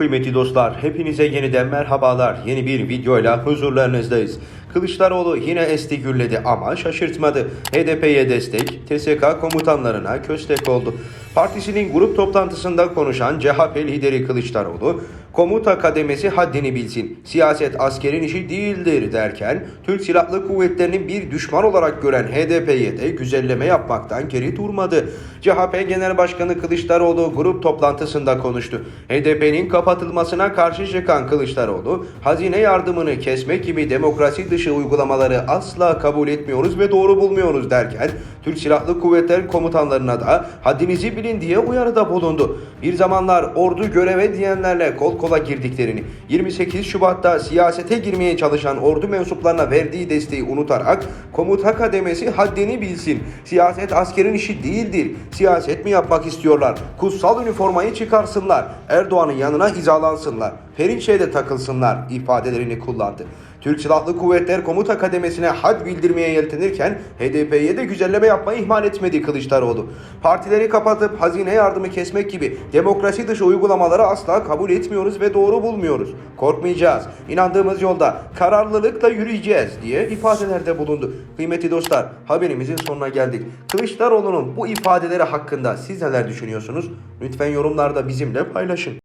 Kıymetli dostlar, hepinize yeniden merhabalar. Yeni bir videoyla huzurlarınızdayız. Kılıçdaroğlu yine esti gürledi ama şaşırtmadı. HDP'ye destek, TSK komutanlarına köstek oldu. Partisinin grup toplantısında konuşan CHP lideri Kılıçdaroğlu, komuta kademesi haddini bilsin, siyaset askerin işi değildir derken, Türk Silahlı Kuvvetleri'ni bir düşman olarak gören HDP'ye de güzelleme yapmaktan geri durmadı. CHP Genel Başkanı Kılıçdaroğlu grup toplantısında konuştu. HDP'nin kapatılmasına karşı çıkan Kılıçdaroğlu, hazine yardımını kesmek gibi demokrasi dışı uygulamaları asla kabul etmiyoruz ve doğru bulmuyoruz derken, Türk Silahlı Kuvvetler komutanlarına da haddinizi bilin diye uyarıda bulundu. Bir zamanlar ordu göreve diyenlerle kol kola girdiklerini, 28 Şubat'ta siyasete girmeye çalışan ordu mensuplarına verdiği desteği unutarak komuta kademesi haddini bilsin. Siyaset askerin işi değildir. Siyaset mi yapmak istiyorlar? Kutsal üniformayı çıkarsınlar. Erdoğan'ın yanına hizalansınlar. Perinçe'ye takılsınlar ifadelerini kullandı. Türk Silahlı Kuvvetler Komuta Kademesi'ne had bildirmeye yeltenirken HDP'ye de güzelleme yapmayı ihmal etmedi Kılıçdaroğlu. Partileri kapatıp hazine yardımı kesmek gibi demokrasi dışı uygulamaları asla kabul etmiyoruz ve doğru bulmuyoruz. Korkmayacağız. İnandığımız yolda kararlılıkla yürüyeceğiz diye ifadelerde bulundu. Kıymetli dostlar haberimizin sonuna geldik. Kılıçdaroğlu'nun bu ifadeleri hakkında siz neler düşünüyorsunuz? Lütfen yorumlarda bizimle paylaşın.